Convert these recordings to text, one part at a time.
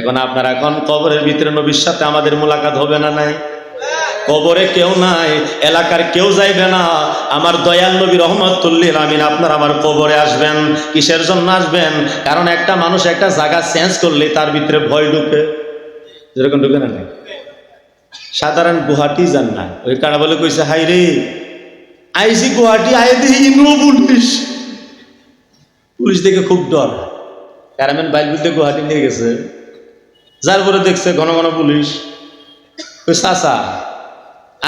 এখন আপনার এখন কবরের ভিতরে নবীর সাথে আমাদের মোলাকাত হবে না নাই? কবরে কেউ নাই, এলাকার কেউ যাইবে না। আমার দয়াল নবী রহমতুল্লিল আমিন, আপনার আমার কবরে আসবেন। কিসের জন্য আসবেন? কারণ একটা মানুষ একটা জায়গা চেঞ্জ করলে তার ভিতরে ভয় ঢুকে। যেরকম ঢুকে না সাধারণ গুহাটি যান না। ওই কারা বলে কইছে, হাই রে আইসি গুহাটি আই ইন্দ্র পুলিশ। পুলিশ দেখে খুব ডর। কারামেন বাইল বুঝতে গুহাটি নিয়ে গেছে। যার পরে দেখছে ঘন ঘন পুলিশ। ওই চাচা,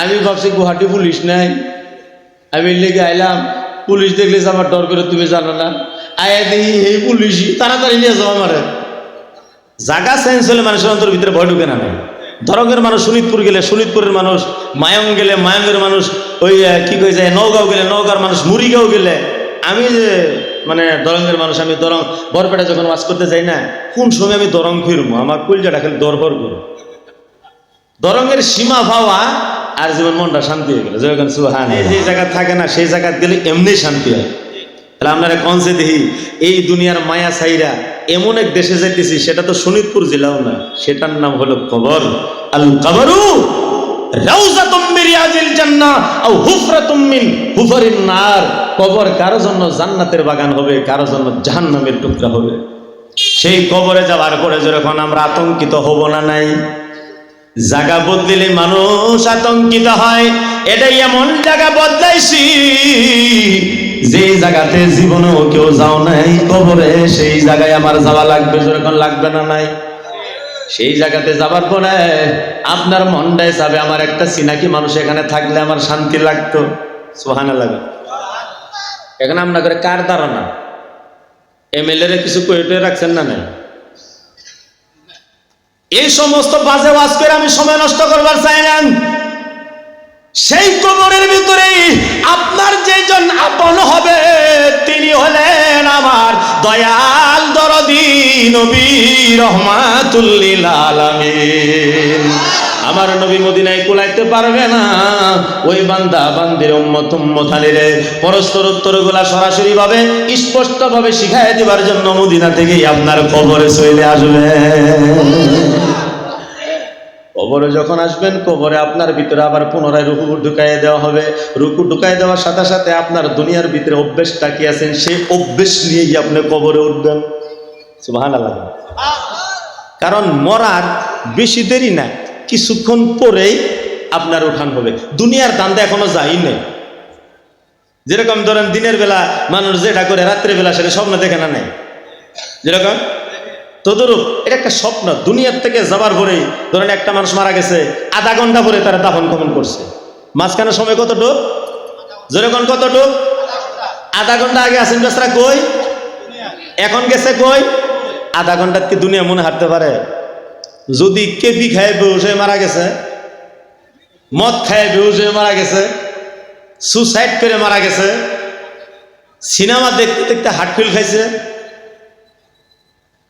আমি ভাবছি গুহাটি পুলিশ নাই। আমি লেগে আইলাম, পুলিশ দেখলে আমার ডর করে তুমি জানো না। আয়া দেখি এই পুলিশই তাড়াতাড়ি নিয়ে যাও আমারে। জাগা চেঞ্জ হলে মানুষের অন্তর ভিতরে ভয় ঢুকে না ধরঙ্গের মানুষ শোনিতপুর গেলে শোনিতপুরের মানুষ মায়ং গেলে মায়ঙ্গের মানুষ ওই কি কই যায়, নওগাঁও গেলে, নওগাঁর মানুষ মুড়িগাঁও গেলে। আমি যে মানে দরঙ্গের মানুষ, আমি দরং, বরপেটা যখন ওয়াজ করতে যাই না, কোন সময় আমি দরং ফিরবো আমার কুলজাটা খালি দরবর করব দরঙ্গের সীমা ভাবা আর জীবন মনটা শান্তি হয়ে গেল। যখন সুহান যে জায়গা থাকে না, সেই জায়গা গেলে এমনি শান্তি হয়। তাহলে আপনারা কনসে দেখি এই দুনিয়ার মায়া সাইরা এমন এক দেশে যাইতেছি, সেটা তো শোনিতপুর জেলাও না, সেটার নাম হলো কবর। আল কবরু কবর কারও জন্য জান্নাতের বাগান হবে? কারও জন্য জাহান্নামের টুকরা হবে? সেই কবরে যাওয়ার পরে যখন আমরা হব না নাই জায়গা বদলিলে মানুষ আতঙ্কিত হয়। এটাই এমন জায়গা বদলাইছি যে জায়গাতে জীবনেও কেউ যাও নাই। কবরে সেই জায়গায় আমার যাওয়া লাগবে, যখন লাগবে না নাই। সেই জায়গাতে যাবার পরে আপনার মনটা যাবে আমার একটা সিনাকি মানুষ এখানে থাকলে আমার শান্তি লাগতো। সোহানা লাগে এখানে আপনার করে কার ধারণা? এমএলএ কিছু কইতে রাখছেন না নাই? এই সমস্ত বাজে ওয়াজ করে আমি সময় নষ্ট করবার চাই না। সেই কবরের ভিতরে আপনার যেজন আপন হবে, তিনি হলেন আমার দয়াল দরদি নবী রহমাতুল্লিল আলামিন। আমার নবী মদিনায় কুলাইতে পারবে না। ওই বান্দা, বান্দির উম্মত উম্মতানিরে পরস্পর উত্তরগুলা সরাসরি ভাবে স্পষ্ট ভাবে শিখাই দেবার জন্য মদিনা থেকেই আপনার কবরে চলে আসবে। কবরে যখন আসবেন, কবরে আপনার ভিতরে আবার পুনরায় রুকু ঢুকাই দেওয়া হবে। রুকু ঢুকাই দেওয়ার সাথে সাথে আপনার দুনিয়ার ভিতরে অভ্যেসটা কি আছেন সেই অভ্যেস নিয়েই আপনি কবরে উঠবেন। সুবাহান কারণ মরার বেশি দেরি না, কিছুক্ষণ পরেই আপনার উঠান হবে। দুনিয়ার দান্দা এখনও যাই নেই। যেরকম ধরেন দিনের বেলা মানুষ যেটা করে রাত্রে বেলা সেটা স্বপ্ন দেখে না নেই? যেরকম? তদরূপ এটা একটা স্বপ্ন। দুনিয়ার থেকে যাবার পরেই ধরেন একটা মানুষ মারা গেছে, আধা ঘণ্টা পরে তারা দাফন কমন করছে। মাঝখানে সময় কত ডোব যেরকম কত আধা ঘণ্টা আগে আসেন বেসরা কই? এখন গেছে কই? আধা ঘণ্টার কি দুনিয়া মনে হাঁটতে পারে? যদি কেপি খায় বেউস মারা গেছে। মদ খায় বেউস হয়ে মারা গেছে। সুসাইড করে মারা গেছে। সিনেমা দেখতে দেখতে হার্টফিল খাইছে।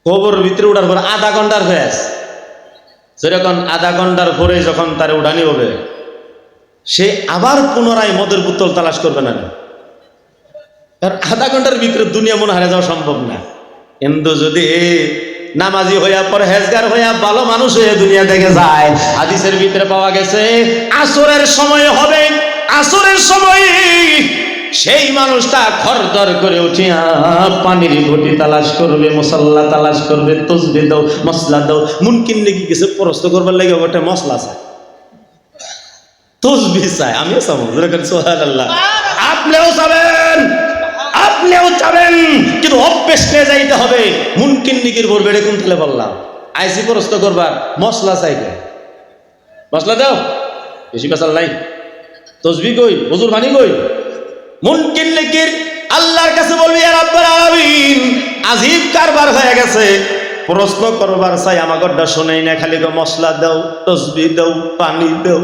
কবরের ভিতরে উঠার পর আধা ঘণ্টার আছে যেরকম আধা ঘণ্টার পরে যখন তার উড়ানি হবে, সে আবার পুনরায় মদের বোতল তালাশ করবে না কারণ আধা ঘণ্টার ভিতরে দুনিয়া মনে হারে যাওয়া সম্ভব না। কিন্তু যদি নামাজি হইয়া পরে হেজগার হইয়া ভালো মানুষ হয়ে দুনিয়া থেকে যায়, হাদিসের ভিতরে পাওয়া গেছে, আসরের সময় হবে, আসরের সময় সেই মানুষটা খরদর করে উঠিয়া পানির ঘটি তালাশ করবে মশলা তালাশ করবে তসবি দাও মশলা দাও মুনকিন লেগে গেছে পরস্ত করবার লেগে ওটা মশলা চায়। তসবি চায় আমিও চাবো যেরকম সোহান আল্লাহ আপনিও চাবেন আপনিও চাবেন কিন্তু অভ্যেস নিয়ে যাইতে হবে। মুনকিন নিকির ভরবে এটা কোন তালে বললাম আইসি পরস্ত করবার মশলা চাইবে। মশলা দাও বেশি পেশাল নাই। তসবি কই হুজুর বাণী কই? মুনকিন নিকির আল্লাহর কাছে বলবি আলামিন, আজিব কারবার হয়ে গেছে। প্রশ্ন করবার চাই আমার গড্ডা শোনাই না, খালি গো মশলা দাও, তসবি দাও, পানি দাও।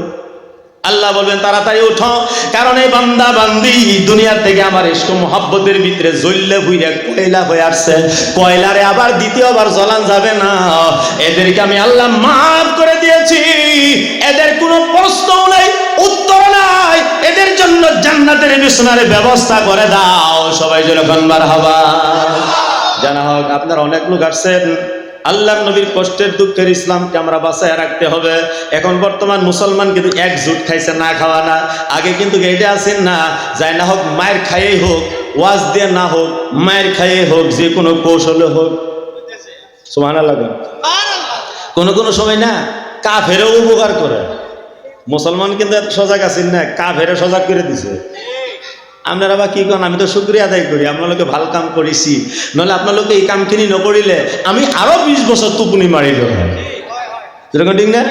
আল্লাহ বলবেন, তাড়াতাড়ি উঠো, কারণ এই বান্দা বান্দি দুনিয়া থেকে আমার ইস্ক মোহাব্বতের ভিতরে জ্বললে বুইরা কয়লা হয়ে আসছে। কয়লারে আবার দ্বিতীয়বার জ্বলান যাবে না। এদেরকে আমি আল্লাহ মাফ করে দিয়েছি। এদের কোনো প্রশ্ন নাই উত্তর নাই। এদের জন্য জান্নাতের বিছনার ব্যবস্থা করে দাও। সবাই যেরকম বার হবা। জানা হোক আপনার অনেক লোক আসছেন। আল্লাহ নবীর কষ্টের দুঃখের ইসলামকে আমরা বাঁচায় রাখতে হবে। এখন বর্তমান মুসলমান কিন্তু একজুট খাইছে না খাওয়া না। আগে কিন্তু এটা আছেন না। যায় না হোক মায়ের খাইয়েই হোক ওয়াজ দিয়ে না হোক মায়ের খাইয়ে হোক যে কোনো কৌশলে হোক। সোহানা লাগে কোনো কোনো সময় না কাফেরও উপকার করে। মুসলমান কিন্তু এত সজাগ আছেন না কাফেরে সজাগ করে দিছে। আপনারা বা কি কন, আমি তো শুক্রিয়া আদায় করি, আপনালোকে ভালো কাম করেছি। নহলে আপনালোকে এই কামখিনি নকরিলে আমি আরও বিশ বছর টুকুনি মারিল যেরকম ঠিক না?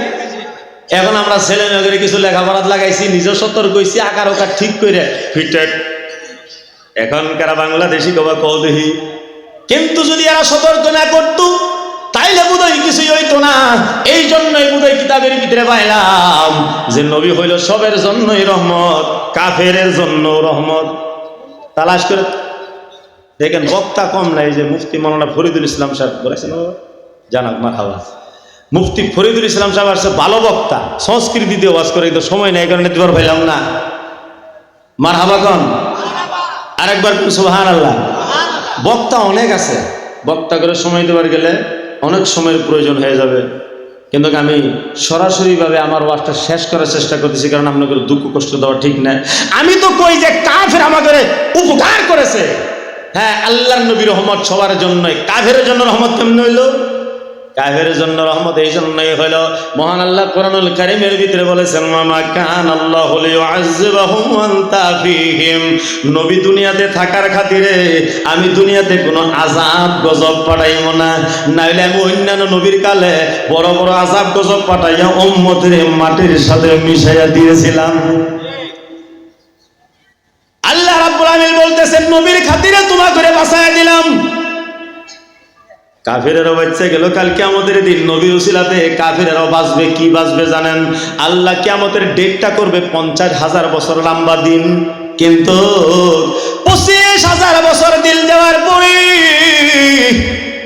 এখন আমরা ছেলে মেয়েদের কিছু লেখাপড়াত লাগাইছি নিজের সতর্ক হয়েছি আকার ওকার ঠিক করে ফিটেড এখন কারা বাংলাদেশি কবা কও দেখি। কিন্তু যদি এরা সতর্ক না করতো তাইলে বোধহয় কিছুই হইতো না। এই জন্যই বোধহয় কিতাবের ভিতরে পাইলাম যে নবী হইল সবের জন্যই রহমত কাফের জন্য রহমত। তালাশ করে দেখেন বক্তা কম নাই যে মুফতি মৌলানা ফরিদুল ইসলাম সাহেব বলেছেন? জানাক মার হাওয়া মুফতি ফরিদুল ইসলাম সাহেব আসছে, ভালো বক্তা, সংস্কৃতিতে ওয়াজ করে, কিন্তু সময় নেই কারণে দিবার পাইলাম না। মার হাবা কন? আরেকবার সুবাহান আল্লাহ বক্তা অনেক আছে, বক্তা করে সময় দেবার গেলে অনেক সময়ের প্রয়োজন হয়ে যাবে। কিন্তু আমি সরাসরিভাবে আমার ওয়াজটা শেষ করার চেষ্টা করতেছি, কারণ আপনাকে দুঃখ কষ্ট দেওয়া ঠিক না আমি তো কই যে কাফের আমাদের উপকার করেছে। হ্যাঁ আল্লাহ নবী রহমত সবার জন্যই। কাফের জন্য রহমত কেমন হইল? কাফের জন্য রহমত এই জন্যই হইল মহান আল্লাহ কোরআনুল কারীমের ভিতরে বলেছেন, মামা কান আল্লাহ নবী দুনিয়াতে থাকার খাতিরে আমি দুনিয়াতে কোনো আযাব গজব পাঠাইব না, নাইলে আমি অন্যান্য নবীর কালে বড় বড় আযাব গজব পাঠাইয়া উম্মতের মাটির সাথে মিশাইয়া দিয়েছিলাম। আল্লাহ রাব্বুল আলামিন বলতেছেন, নবীর খাতিরে তোমা করে বাঁচায়া দিলাম। কাফেরেরও বাচ্চা গেল, কাল কেমতের দিন নবী উসিলাতে কাফেরেরও বাঁচবে, কি বাঁচবে জানেন? আল্লাহ কেমতের ডেটটা করবে পঞ্চাশ হাজার বছর লম্বা দিন। কিন্তু পঁচিশ হাজার বছর দিল দেওয়ার পরে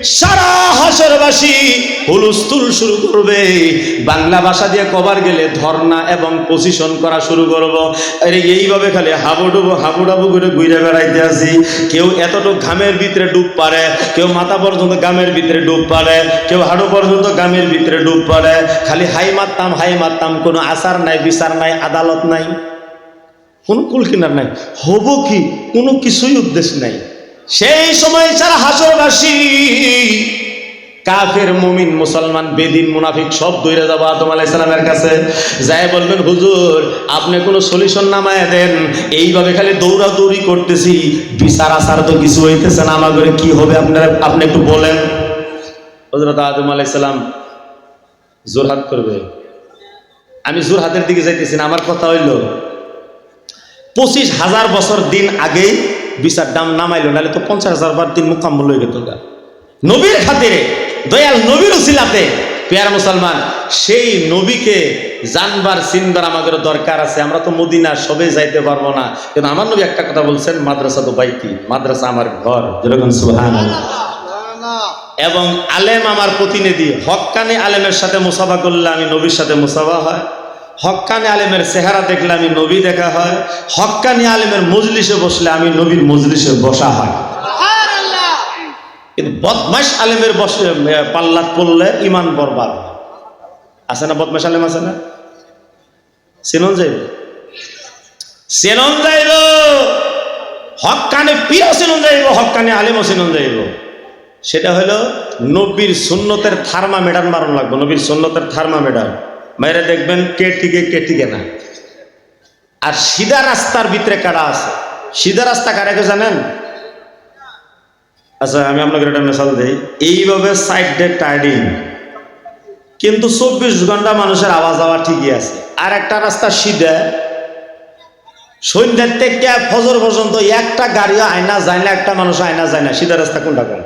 সারা হাসরবাসী হুলুস্তুল শুরু করবে। বাংলা ভাষা দিয়ে কবার গেলে ধর্না এবং পজিশন করা শুরু করব। আরে, এইভাবে খালি হাবুডুবু, হাবুডাবু করে ঘুরে বেড়াইতে আসি। কেউ এতটুকু ঘামের ভিতরে ডুব পারে, কেউ মাথা পর্যন্ত গামের ভিতরে ডুব পারে, কেউ হাড়ু পর্যন্ত গামের ভিতরে ডুব পারে। খালি হাই মারতাম হাই মারতাম কোনো আচার নাই, বিচার নাই, আদালত নাই। কোনো কুল কিনার নাই। হব কি? কোনো কিছুই উদ্দেশ্য নাই। সেই সময় সারা হাসরবাসী, কাফের, মুমিন, মুসলমান, বেদিন, মুনাফিক, সব দৈরে যাব আদম আলাইসালামের কাছে। যাই বলবেন, হুজুর, আপনি কোনো সলিউশন নামায় দেন। এইভাবে খালি দৌড়াদৌড়ি করতেছি। বিচার আচার তো কিছু হইতেছে না। আমার ঘরে কি হবে আপনারা, আপনি একটু বলেন। হজরত আদম আলাইসালাম জোরহাট করবে। আমি জোরহাতের দিকে যাইতেছি না। আমার কথা হইল, পঁচিশ হাজার বছর দিন আগেই বিচার দাম নামাইলো, নাহলে তো পঞ্চাশ হাজার বার দিন মোকাম্মল হয়ে গেত। নবীর খাতিরে, দয়াল নবীর উসিলাতে, পেয়ার মুসলমান, সেই নবীকে জানবার, চিনবার আমাদের দরকার আছে। আমরা তো মদিনা সবে যাইতে পারব না। কিন্তু আমার নবী একটা কথা বলছেন, মাদ্রাসা তো বাইতি মাদ্রাসা আমার ঘর। যেরকম সুহান এবং আলেম আমার প্রতিনিধি। হক্কানি আলেমের সাথে মুসাফা করলে আমি নবীর সাথে মুসাফা হয়। হক্কানি আলেমের চেহারা দেখলে আমি নবী দেখা হয় হক্কানি আলেমের মজলিসে বসলে আমি নবীর মজলিসে বসা হয়। কিন্তু বদমাস আলেমের বসে পাল্লাত পড়লে ইমান বরবাদ আছে না বদমাস আলেম আছে না? চেনন যাইব চেনন যাইব হক্কানে পীরও চেনন যাইব হক্কানে আলেমও চেনন যাইব সেটা হলো নবীর সুন্নতের থার্মামিটার মারণ লাগবে নবীর সুন্নতের থার্মামিটার। বাইরে দেখবেন কে টিকে কে টিকে না। আর সিধা রাস্তার ভিতরে কারা আছে? সিধা রাস্তা কারাকে জানেন? আচ্ছা আমি আপনাকে একটা মেশাল দিই। এইভাবে সাইড ডে টাইডিং কিন্তু চব্বিশ ঘণ্টা মানুষের আওয়াজ আওয়া ঠিকই আছে। আর একটা রাস্তা সিধা। সন্ধ্যার থেকে ফজর পর্যন্ত একটা গাড়িও আয়না যায় না, একটা মানুষ আয়না যায় না। সিধা রাস্তা কোনটা কোন?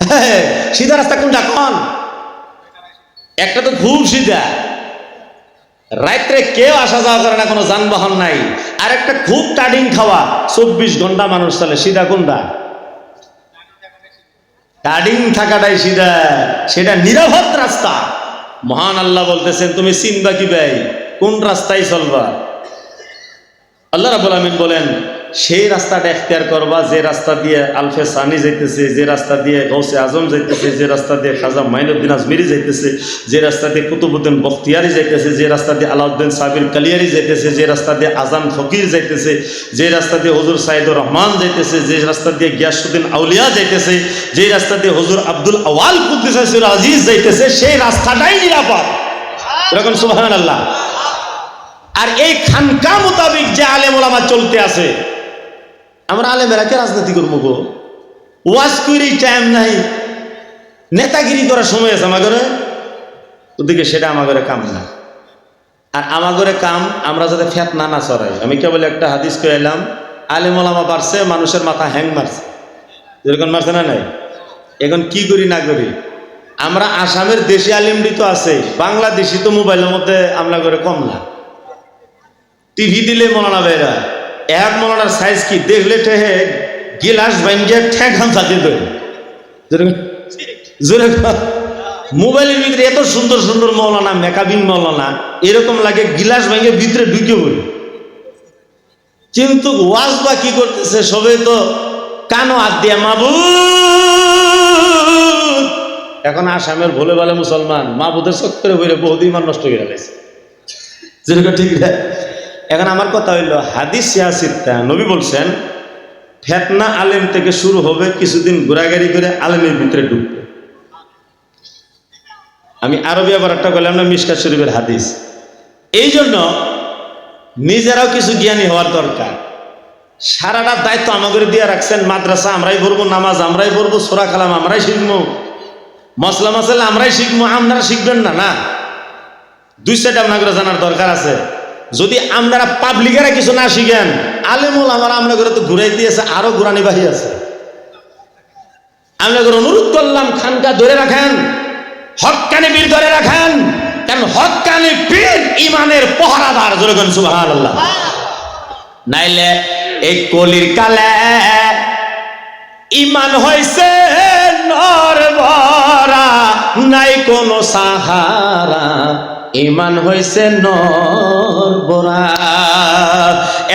সিধা রাস্তা কোনটা কোন? একটা তো খুব সিধা। রাত্রে কেউ আসা যাওয়া করে না, কোনো যানবাহন নাই। আর একটা খুব টাডিং খাওয়া, চব্বিশ ঘণ্টা মানুষ চলে, সিধা কোনটা? টাডিং থাকাটাই সিধা, সেটা নিরাপদ রাস্তা। মহান আল্লাহ বলতেছেন, তুমি চিনবা কি ভাই? কোন রাস্তায় চলবা? আল্লাহ রাবুল আমিন বলেন সেই রাস্তাটা এখতিয়ার করবা, যে রাস্তা দিয়ে আলফে সানি যাইতেছে, যে রাস্তা দিয়ে গৌসে আজম যাইতেছে, যে রাস্তা দিয়ে খাজা মাইনুদ্দিন আজমিরি যাইতেছে, যে রাস্তা দিয়ে কুতুবুদ্দিন বখতিয়ারি যাইতেছে, যে রাস্তা দিয়ে আলাউদ্দিন সাবির কালিয়ারি যাইতেছে, যে রাস্তা দিয়ে আজান ফকির যাইতেছে, যে রাস্তা দিয়ে হজুর সাইদুর রহমান যাইতেছে, যে রাস্তা দিয়ে গিয়াসুদ্দিন আউলিয়া যাইতেছে, যে রাস্তা দিয়ে হজুর আব্দুল আওয়াল কুদ্দিসাসুর আজিজ যাইতেছে, সেই রাস্তাটাই নিরাপদ। এরকম আল্লাহ আর এই খানকা মোতাবিক যে আলেম ওলামা চলতে আছে আমরা আলেমেরা কে রাজনীতি করব গো? ওয়াজ করি টাইম নাই। নেতাগিরি করার সময় আছে আমার ঘরে ওদিকে সেটা আমার ঘরে কাম না আর আমার ঘরে কাম, আমরা যাতে ফ্যাত না না চড়াই আমি কেবল একটা হাদিস করে এলাম, আলেম ওলামা বাড়ছে, মানুষের মাথা হ্যাং মারছে। যেরকম মারছে না নাই? এখন কি করি না করি? আমরা আসামের দেশি আলিমডি তো আছে, বাংলাদেশি তো মোবাইলের মধ্যে আমরা করে কম না টিভি দিলে মলানা বেরা এক মলানার সাইজ কি দেখলে ঠেহে গিলাস ভাঙ্গে ঠেক চাকরি ধরে জোরে- মোবাইলের ভিতরে এত সুন্দর সুন্দর মৌলানা মেকাবিং মৌলানা, এরকম লাগে গিলাস ভেঙে ভিতরে ঢুকে পড়ি। কিন্তু ওয়াজ বা কি করতেছে, সবে তো কানো হাত দিয়ে মাবুদ। এখন আসামের ভোলে বলে মুসলমান, মাবুদের চক্করে বইলে বহুত ইমান নষ্ট হয়ে গেছে যেরকম ঠিক এখন আমার কথা হইল, হাদিস সিয়াসিদটা নবী বলছেন, ফেতনা আলেম থেকে শুরু হবে কিছুদিন ঘোরাগাড়ি করে আলেমের ভিতরে ঢুকবে। আমি আরবি আবার একটা বললাম না মিসকা শরীফের হাদিস। এই জন্য নিজেরাও কিছু জ্ঞানী হওয়ার দরকার। সারাটা দায়িত্ব আমাদের দিয়ে রাখছেন, মাদ্রাসা আমরাই পড়ব নামাজ আমরাই পড়ব সোরা কালাম আমরাই শিখব। মশলা মশলা আমরাই শিখব, আপনারা শিখবেন না না। দুই সাইড আপনাদের জানার দরকার আছে। যদি আপনারা পাবলিকেরা কিছু না শিখেন, আলেমুল আমার আপনাদের তো ঘুরাই দিয়েছে, আরও ঘুরানি বাহি আছে। আপনাদের অনুরোধ করলাম, খানকা ধরে রাখেন, হকানি বীর ধরে রাখেন, কারণ হকানি পীর ইমানের পহরাদার যেরকম সুবাহ আল্লাহ নাইলে এই কলির কালে ইমান হয়েছে নর নাই কোনো সাহারা। ইমান হয়েছে নর বরা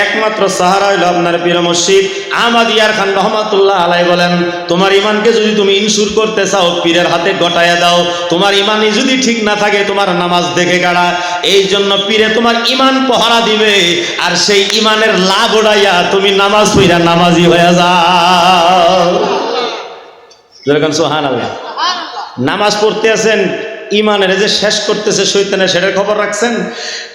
একমাত্র সাহারা হইল আপনার পীর মসজিদ আমাদ ইয়ার খান রহমাতুল্লাহ আলাই বলেন তোমার ইমানকে যদি তুমি ইনসুর করতে চাও পীরের হাতে গটাইয়া দাও। তোমার ইমানই যদি ঠিক না থাকে তোমার নামাজ দেখে গাড়া এই জন্য পীরে তোমার ইমান পহারা দিবে আর সেই ইমানের লাভ ওড়াইয়া তুমি নামাজ পইরা নামাজি হয়ে যাও। যেরকম সোহান আল্লাহ নামাজ পড়তে আছেন ইমানের যে শেষ করতেছে শৈতানের সেটার খবর রাখছেন?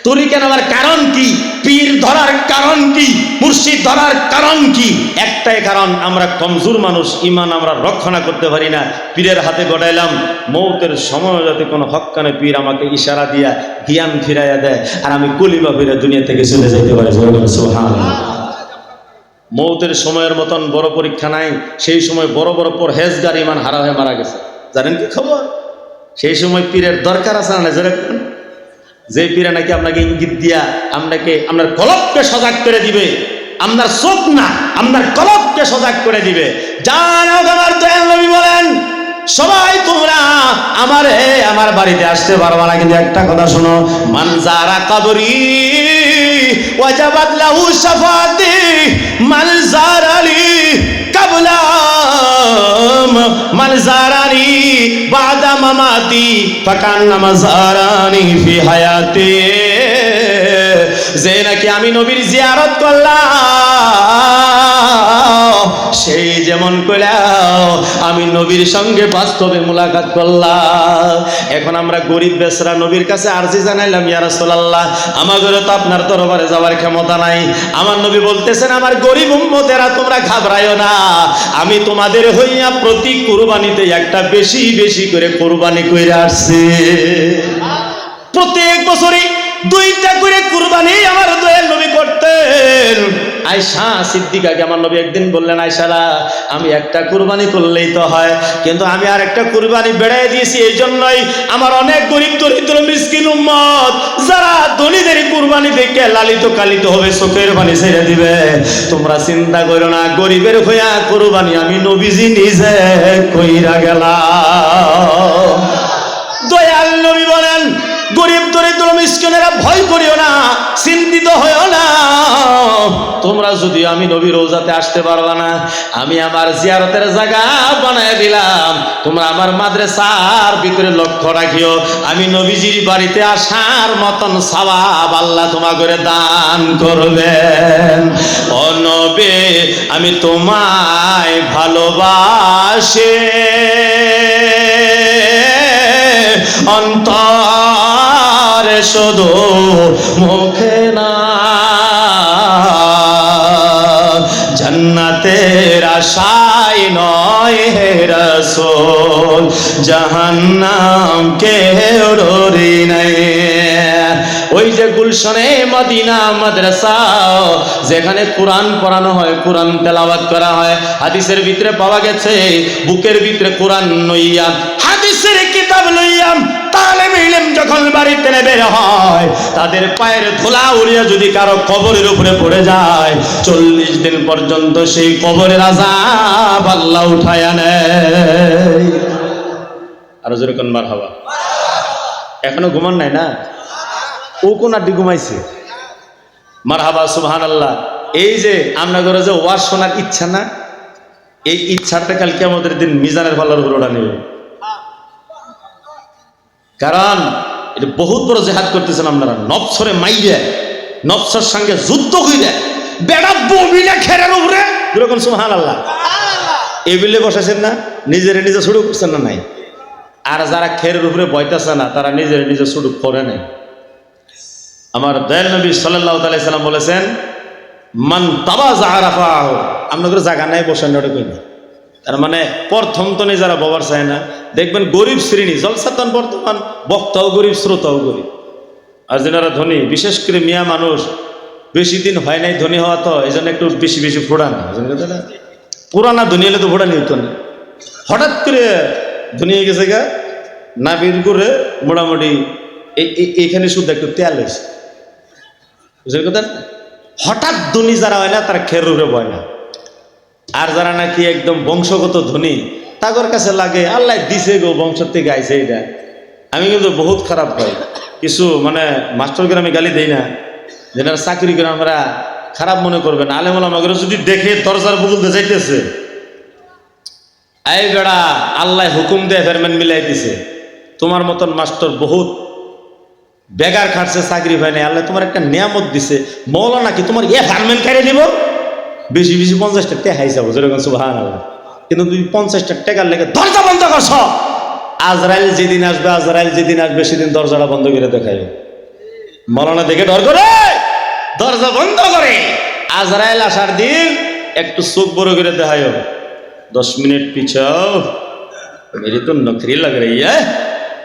তরিকা নেওয়ার কারণ কি? পীর ধরার কারণ কি? মুর্শিদ ধরার কারণ কি? একটাই কারণ, আমরা কমজোর মানুষ, ইমান আমরা রক্ষণা করতে পারি না। পীরের হাতে গড়াইলাম, মৌতের সময় যাতে কোনো হক্কানে পীর আমাকে ইশারা দিয়া জ্ঞান ফিরাইয়া দেয়, আর আমি কলিমা ফিরে দুনিয়া থেকে চলে যেতে পারি। মৌতের সময়ের মতন বড় পরীক্ষা নাই, সেই সময় বড় বড় পরহেজগার ইমান হারা হয়ে মারা গেছে। জানেন কি খবর? সেই সময় পীরের দরকার আছে না যেরকম যে পীরে নাকি আপনাকে ইঙ্গিত দিয়া আপনাকে, আপনার কলবকে সজাগ করে দিবে, আপনার চোখ না, আপনার কলবকে সজাগ করে দিবে। বলেন, সবাই তোমরা আমার হে আমার বাড়িতে আসতে পারবা না। কিন্তু একটা কথা শোনো মানজারা কাবরি, ওয়াজাবাত লাহু শাফাতি মানজারালি কাবলা মানজারানি বাদা মামাতি ফাকান্নামা জারানি ফি হায়াতি। যে নাকি আমি নবীর জিয়ারত করলাম, সেই যেমন কইলাও আমি নবীর সঙ্গে বাস্তবে মোলাকাত করলাম। এখন আমরা গরিব বেসরা নবীর কাছে আরজি জানাইলাম, ইয়া রাসূলুল্লাহ আমাদের তো আপনার দরবারে যাওয়ার ক্ষমতা নাই। আমার নবী বলতেছেন, আমার গরিব উম্মতেরা, তোমরা ঘাবড়ায়ো না। আমি তোমাদের হইয়া প্রতি কুরবানিতে একটা বেশি বেশি করে কুরবানি কইরা আসছি। প্রত্যেক বছরই দুইটা করে কুরবানি আমার দয়াল নবী করতেন। আয়সা সিদ্দিকাকে আমার নবী একদিন বললেন আয়সারা আমি একটা কুরবানি করলেই তো হয়, কিন্তু আমি আর একটা কুরবানি বেড়াই দিয়েছি, এই জন্যই আমার অনেক গরিব দরিদ্র মিসকিন উম্মত, যারা ধনীদের কুরবানি দেখে লালিত কালিত হবে, চোখের পানি ছেড়ে দিবে। তোমরা চিন্তা করো না, গরিবের হইয়া কুরবানি আমি নবীজি নিজে কইরা গেলাম দয়াল নবী বলেন গরিব দরিদ্র মিসকিন প্রিয়জনেরা ভয় করিও না, চিন্তিত হইও না। তোমরা যদি আমি নবী রোজাতে আসতে পারবা না, আমি আমার জিয়ারতের জায়গা বানায় দিলাম। তোমরা আমার মাদ্রাসার ভিতরে লক্ষ্য রাখিও, আমি নবীজির বাড়িতে আসার মতন সওয়াব আল্লাহ তোমা করে দান করবেন। ও নবে, আমি তোমায় ভালোবাসে। অন্তরে শুধু মুখে না। জান্নাতের আশায় নয় হে রসোল, জাহান্নাম কে ডরি নাই। ওই যে গুলশনে মদিনা মাদ্রাসা, যেখানে কোরআন পড়ানো হয়, কোরআন তেলাওয়াত করা হয়, হাদিসের ভিতরে পাওয়া গেছে, বুকের ভিতরে কোরআন নইয়া যখন বাড়িতে বের হয়, তাদের পায়ের ধুলা উড়িয়া যদি কারও কবরের উপরে পড়ে যায়, চল্লিশ দিন পর্যন্ত সেই কবরের আজাব আল্লাহ উঠায় নেয় আরও জোরে কোন বার হবা এখনও ঘুমান নাই না? ও কোন আড্ডি ঘুমাইছে? মার হাবা সুবহান আল্লাহ এই যে আমরা করে যে ওয়াজ শোনার ইচ্ছা না, এই ইচ্ছাটা কালকে আমাদের দিন মিজানের পাল্লার উপর ওটা নেবে। কারণ এটা বহুত বড় জেহাদ করতেছেন আপনারা। নবসরে মাইরে নবসর সঙ্গে যুদ্ধ কইরে বেড়া বমিলে খেরার উপরে। যেরকম সুহান আল্লাহ এবিলে বসাছেন না? নিজের নিজে শুরু করছেন না নাই? আর যারা খেরের উপরে বইতেছে না তারা নিজের নিজে শুরু করে নেয় আমার দয়াল নবী সাল্লাহ সাল্লাম বলেছেন মান তাবা জাহারাফা আপনাদের জায়গা নাই বসেন ওটা কই না তার মানে প্রথম তো যারা বাবার চায় না। দেখবেন গরিব শ্রেণি, জলসাতন বর্তমান, বক্তাও গরিব, শ্রোতাও গরিব। আর যেনারা ধনী, বিশেষ করে মিয়া মানুষ, বেশি দিন হয় নাই ধনী হওয়া তো, এই একটু বেশি বেশি ফোড়ান পুরানা ধনী হলে তো ফোড়ানি হতো না। হঠাৎ করে ধনী হয়ে গেছে গা না বের করে মোটামুটি এই- এই- এইখানে শুধু একটু তেল হয়েছে বুঝলেন কথা হঠাৎ ধনী যারা হয় না, তারা খের উপরে বয় না। আর যারা নাকি একদম বংশগত ধনী, তাগর কাছে লাগে, আল্লাহ দিছে গো বংশ থেকে আইছে এটা। আমি কিন্তু বহুত খারাপ হয়। কিছু মানে মাস্টারকে আমি গালি দেই না। যেটা চাকরি করে আমরা খারাপ মনে করবেন আলেমুল আমাকে যদি দেখে দরজার বগুলতে যাইতেছে। এই বেড়া, আল্লাহ হুকুম দিয়ে ফেরমেন মিলাই দিছে। তোমার মতন মাস্টার বহুত বেগার খাটছে, চাকরি হয় না আল্লাহ তোমার একটা নিয়ামত দিছে। মৌলানা কি তোমার এ ফার্মেন্ট কেড়ে দিব? বেশি বেশি পঞ্চাশটা টেকাই যাব, যেরকম আল্লাহ কিন্তু তুমি পঞ্চাশটা টেকার লেগে দরজা বন্ধ করছ আজরাইল যেদিন আসবে, আজরাইল যেদিন আসবে, সেদিন দরজাটা বন্ধ করে দেখায় মৌলানা দেখে ডর করে। দরজা বন্ধ করে। আজরাইল আসার দিন একটু চোখ বড় করে দেখায় দশ মিনিট পিছাও। মেরি তো নকরি লাগ है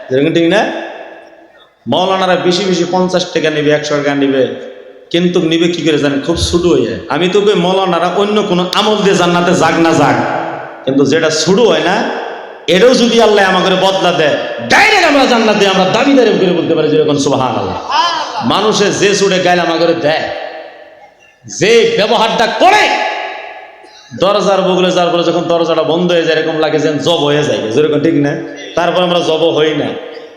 যেরকম ঠিক না? মৌলানারা বেশি বেশি পঞ্চাশ টাকা নেবে, একশো টাকা নেবে। কিন্তু নিবে কি করে জানেন? খুব ছুটু হয়ে যায়। আমি তো মৌলানারা অন্য কোনো আমল দিয়ে জান্নাতে যাক না যাক। কিন্তু যেটা ছুটু হয় না এটাও যদি আল্লাহ আমাকে বদলা দেয় ডাইরেক্ট আমরা জান্নাতে আমরা দাবিদারে করে বলতে পারি যেরকম সুবাহান আল্লাহ মানুষের যে ছুটে গাইলে আমাকে দেয় যে ব্যবহারটা করে দরজার বগলে যার পরে যখন দরজাটা বন্ধ হয়ে যায় এরকম লাগে যেন জব হয়ে যায়। যেরকম ঠিক না? তারপর আমরা জব হই না।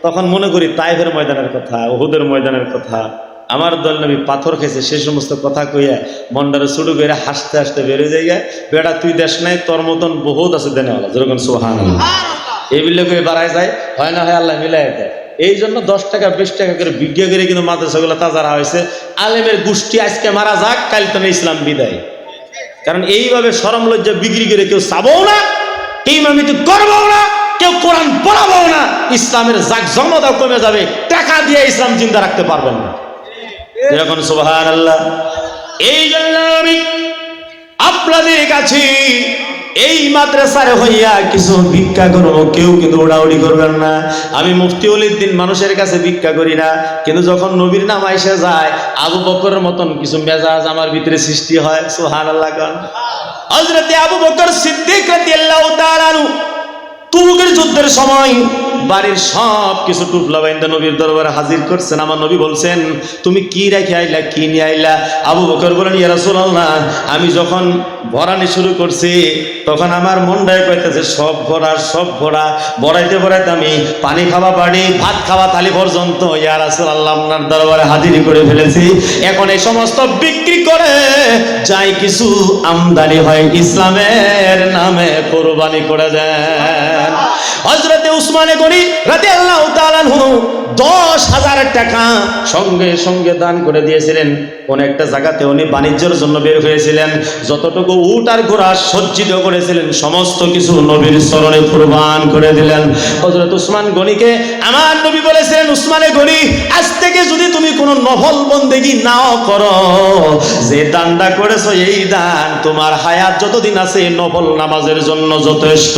তখন মনে করি তাইফের ময়দানের কথা ওহুদের ময়দানের কথা আমার দল নবী পাথর খেয়েছে সে সমস্ত কথা কইয়া মন্ডারে শুরু করে হাসতে হাসতে বেরো জায়গা বেড়া তুই দেশ নাই তোর মতন বহুত আছে দেনেওয়ালা যেরকম সোহান এই বিলে করে বাড়ায় যায় হয় না হয় আল্লাহ মিলাই দেয়। এই জন্য দশ টাকা বিশ টাকা করে বিজ্ঞা করে কিন্তু মাদ্রাসাগুলো তাজারা হয়েছে। আলেমের গোষ্ঠী আজকে মারা যাক কাল তো ইসলাম বিদায়। কারণ এইভাবে সরম লজ্জা বিক্রি করে কেউ চাবও না কেউ মামিতে করব না কেউ কোরআন পড়াবো না ইসলামের জাক জমতাও কমে যাবে টাকা দিয়ে ইসলাম চিন্তা রাখতে পারবেন না। এরকম সুবাহান আল্লাহ এই জন্য আমি আপনাদের কাছে এই মাদ্রাসার হইয়া কিছু ভিক্ষা করব। কেউ কিন্তু ওড়াউড়ি করবেন না। আমি মুফতি দিন মানুষের কাছে ভিক্ষা করি না। কিন্তু যখন নবীর নাম আইসা যায়, আবু বকরের মতন কিছু মেজাজ আমার ভিতরে সৃষ্টি হয়। সুহান আল্লাহ হজরতে আবু বকর সিদ্দিক তুবুকের যুদ্ধের সময় বাড়ির সব কিছু টুপলা বাইন্দা নবীর দরবারে হাজির করছেন। আমার নবী বলছেন, তুমি কি রেখে আইলা, কি নিয়ে আইলা? আবু বকর বলেন, ইয়া রাসূলুল্লাহ, আমি যখন ভরানি শুরু করছি, তখন আমার মনটাই কইতেছে, সব ভরা সব ভরা। বড়াইতে বড়াইতে আমি পানি খাওয়া পানি, ভাত খাওয়া থালি পর্যন্ত, ইয়া রাসূলুল্লাহ, আপনার দরবারে হাজির করে ফেলেছি। এখন এই সমস্ত বিক্রি করে যাই কিছু আমদানি হয়, ইসলামের নামে কোরবানি করে দেন। হজরতে উসমানে গনি রাতে আল্লাহ তালানহু দশ হাজার টাকা সঙ্গে সঙ্গে দান করে দিয়েছিলেন। কোন একটা জায়গাতে উনি বাণিজ্যের জন্য বের হয়েছিলেন। যতটুকু উট আর ঘোড়া সজ্জিত করেছিলেন, সমস্ত কিছু নবীর স্মরণে কুরবান করে দিলেন। হজরত উসমান গনিকে আমার নবী বলেছিলেন, উসমানে গনি, আজ থেকে যদি তুমি কোনো নভল বন্দেগি নাও করো, যে দানটা করেছ, এই দান তোমার হায়াত যতদিন আছে, নভল নামাজের জন্য যথেষ্ট।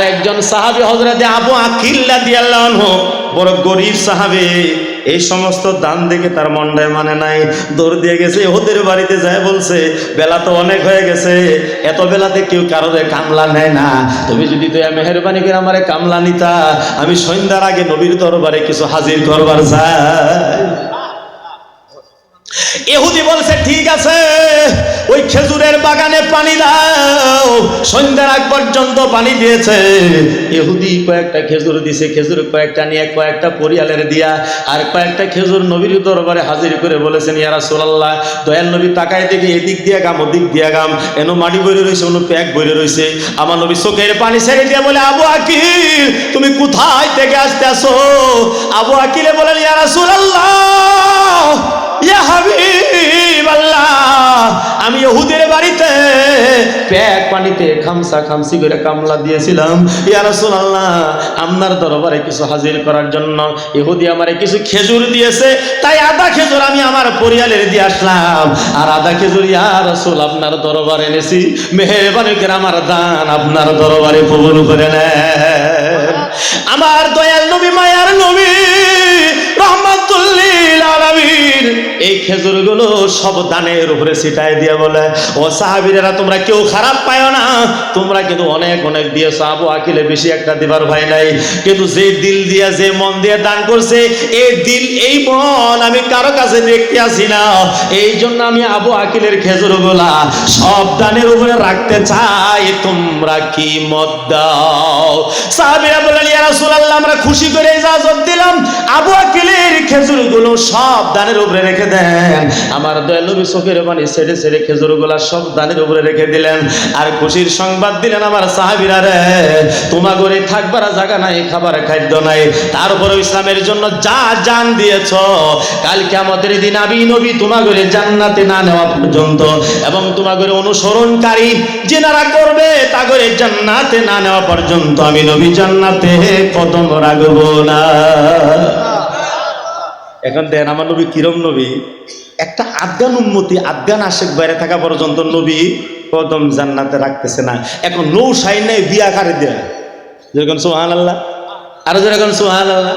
আর একজন সাহাবী হজরতে আবু আকিল্লা দিয়াল্লাহ বড় গরিব সাহাবী, এই সমস্ত দান দেখে তার মন্ডায় মানে নাই। দৌড় দিয়ে গেছে ওদের বাড়িতে যায় বলছে, বেলা তো অনেক হয়ে গেছে, এত বেলাতে কেউ কারোরে কামলা নেয় না। তুমি যদি তো মেহরবানি করে আমারে কামলা নিতা, আমি সন্ধ্যার আগে নবীর দরবারে কিছু হাজির করবার চাই। এহুদি বলছে, ঠিক আছে ওই খেজুরের বাগানে পানি দাও। সন্ধ্যার আগ পর্যন্ত পানি দিয়েছে। এহুদি কয়েকটা খেজুর দিছে, খেজুর কয়েকটা নিয়ে কয়েকটা পরিয়ালের দিয়া, আর কয়েকটা খেজুর নবীর দরবারে হাজির করে বলেছেন ইয়ারা সোলাল্লাহ দয়াল নবী তাকায় দেখি এদিক দিয়ে গাম, ওদিক দিয়ে গাম, এনো মাটি বইরে রয়েছে অন্য প্যাক বইরে রয়েছে আমার নবী চোখের পানি ছেড়ে দিয়ে বলে, আবু আকিল, তুমি কোথায় থেকে আসতে আসো আবু আকিলে বলেন ইয়ারা সোলাল্লাহ আমি ইহুদের বাড়িতে প্যাক পানিতে খামসা খামসি করে কামলা দিয়েছিলাম। ইয়া রাসূলুল্লাহ আপনার দরবারে কিছু হাজির করার জন্য ইহুদি আমারে কিছু খেজুর দিয়েছে তাই আধা খেজুর আমি আমার পরিয়ালের দিয়ে আসলাম। আর আধা খেজুর ইয়া রাসূল আপনার দরবারে এনেছি। মেহেরবানি করে আমার দান আপনার দরবারে কবুল করে নেন। আমার দয়াল নবী মায়ার নবী রহমাতুল্লিল আলামিন। এই সব দানের উপরে ছিটায় দিয়ে বলে, ও তোমরা কেউ খারাপ পায় না। তোমরা কিন্তু অনেক অনেক আকিলে বেশি একটা দিবার ভাই নাই। কিন্তু যে দিল যে মন দিয়ে দান করছে এই দিল, এই মন আমি কারও কাছে দেখতে আসি না। এই জন্য আমি আবু আকিলের খেজুরগুলা সব দানের উপরে রাখতে চাই। তোমরা কি মত দাও? সাহাবীরা আমরা খুশি করে ইজাজত দিলাম। আবু আকিলের খেজুরগুলো সব দানের উপরে রেখে দেন। আমার দয়াল নবী চোখের পানি ছেড়ে ছেড়ে খেজুরগুলা সব দানের উপরে রেখে দিলেন। আর খুশির সংবাদ দিলেন আমার সাহাবীরা রে তোমা ঘরে থাকবার জায়গা নাই, খাবার খাদ্য নাই। তারপরে ইসলামের জন্য যা জান দিয়েছ কালকে আমাদের দিন আমি নবী তোমা ঘরে জান্নাতে না নেওয়া পর্যন্ত। এবং তোমা ঘরে অনুসরণকারী যেনারা করবে তা করে জান্নাতে না নেওয়া পর্যন্ত আমি নবী জান্নাতে কদম রাখব না। এখন দেন আমার নবী কিরম নবী? একটা আফগান উন্মতি আফগান আশেক বাইরে থাকা পর্যন্ত নবী কদম জান্নাতে রাখতেছে না। এখন নৌ সাই নেই, বিয়া কারে দেয়? যেরকম সোহান আল্লাহ আরও যেরকম সোহান আল্লাহ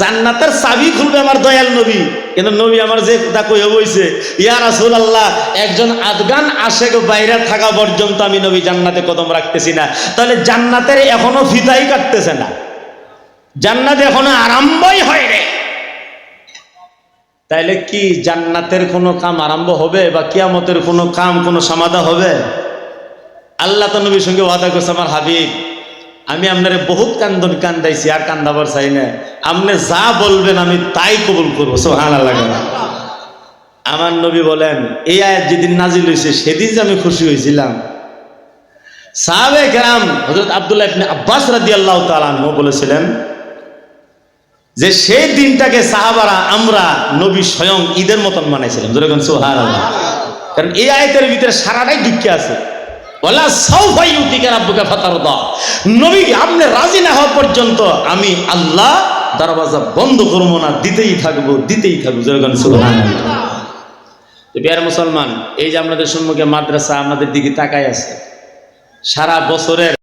জান্নাতের চাবি খুলবে আমার দয়াল নবী। কিন্তু নবী আমার যে কথা কয়ে বইছে, ইয়া রাসূল আল্লাহ একজন আফগান আশেক বাইরে থাকা পর্যন্ত আমি নবী জান্নাতে কদম রাখতেছি না। তাহলে জান্নাতের এখনও ফিতাই কাটতেছে না। জান্নাত এখনও আরম্ভই হয় রে তাইলে কি জান্নাতের কোনো কাম আরম্ভ হবে বা কিয়ামতের কোনো কাম, কোনো সমাধা হবে? আল্লাহ তো নবীর সঙ্গে ওয়াদা করছে, আমার হাবিব, আমি আপনারে বহুত কান্দন কান্দাইছি, আর কান্দাবার চাই না আপনি যা বলবেন আমি তাই কবুল করব। সোহান লাগে আমার নবী বলেন, এই আয়াত যেদিন নাজিল হয়েছে সেদিন যে আমি খুশি হয়েছিলাম সাহাবে কেরাম হজরত আবদুল্লাহ আব্বাস রাদিয়াল্লাহু আল্লাহ আনহু বলেছিলেন যে সেই দিনটাকে সাহাবারা আমরা নবী স্বয়ং ঈদের মতন মানাইছিলাম। যেরকম সোহার কারণ এই আয়তের ভিতরে সারাটাই দুঃখে আছে। বলা সৌফাই উতিকে রাব্বুকে ফাতারদা। নবী আপনি রাজি না হওয়া পর্যন্ত আমি আল্লাহ দরওয়াজা বন্ধ করব না দিতেই থাকব দিতেই থাকব। যেরকম সোহান বিহার মুসলমান এই যে আপনাদের সম্মুখে মাদ্রাসা আপনাদের দিকে তাকায় আছে সারা বছরের